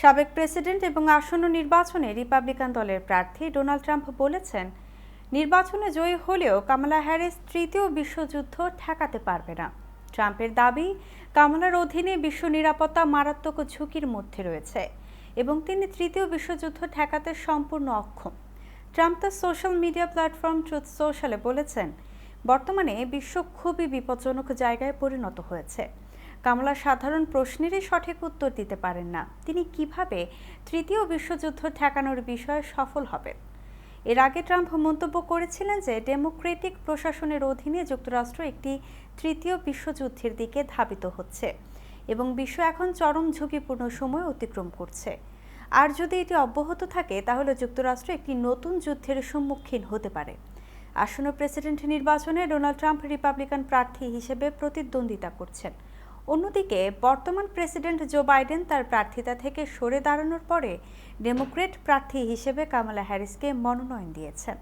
সাবেক প্রেসিডেন্ট এবং আসন্ন নির্বাচনে রিপাবলিকান দলের প্রার্থী ডোনাল্ড ট্রাম্প বলেছেন, নির্বাচনে জয়ী হলেও কামালা হ্যারিস তৃতীয় বিশ্বযুদ্ধ ঠেকাতে পারবে না। ট্রাম্পের দাবি, কামালার অধীনে বিশ্ব নিরাপত্তা মারাত্মক ঝুঁকির মধ্যে রয়েছে এবং তিনি তৃতীয় বিশ্বযুদ্ধ ঠেকাতে সম্পূর্ণ অক্ষম। ট্রাম্প তার সোশ্যাল মিডিয়া প্ল্যাটফর্ম ট্রুথ সোশ্যালে বলেছেন, বর্তমানে বিশ্ব খুবই বিপজ্জনক জায়গায় পরিণত হয়েছে। কামলা সাধারণ প্রশ্নেরই সঠিক উত্তর দিতে পারেন না। তিনি কীভাবে তৃতীয় বিশ্বযুদ্ধ ঠেকানোর বিষয়ে সফল হবেন? এর আগে ট্রাম্প মন্তব্য করেছিলেন যে, ডেমোক্রেটিক প্রশাসনের অধীনে যুক্তরাষ্ট্র একটি তৃতীয় বিশ্বযুদ্ধের দিকে ধাবিত হচ্ছে এবং বিশ্ব এখন চরম ঝুঁকিপূর্ণ সময় অতিক্রম করছে। আর যদি এটি অব্যাহত থাকে, তাহলে যুক্তরাষ্ট্র একটি নতুন যুদ্ধের সম্মুখীন হতে পারে। আসন্ন প্রেসিডেন্ট নির্বাচনে ডোনাল্ড ট্রাম্প রিপাবলিকান প্রার্থী হিসেবে প্রতিদ্বন্দ্বিতা করছেন। অন্যদিকে, বর্তমান প্রেসিডেন্ট জো বাইডেন তার প্রার্থিতা থেকে সরে দাঁড়ানোর পরে ডেমোক্রেট প্রার্থী হিসেবে কামালা হ্যারিসকে মনোনয়ন দিয়েছেন।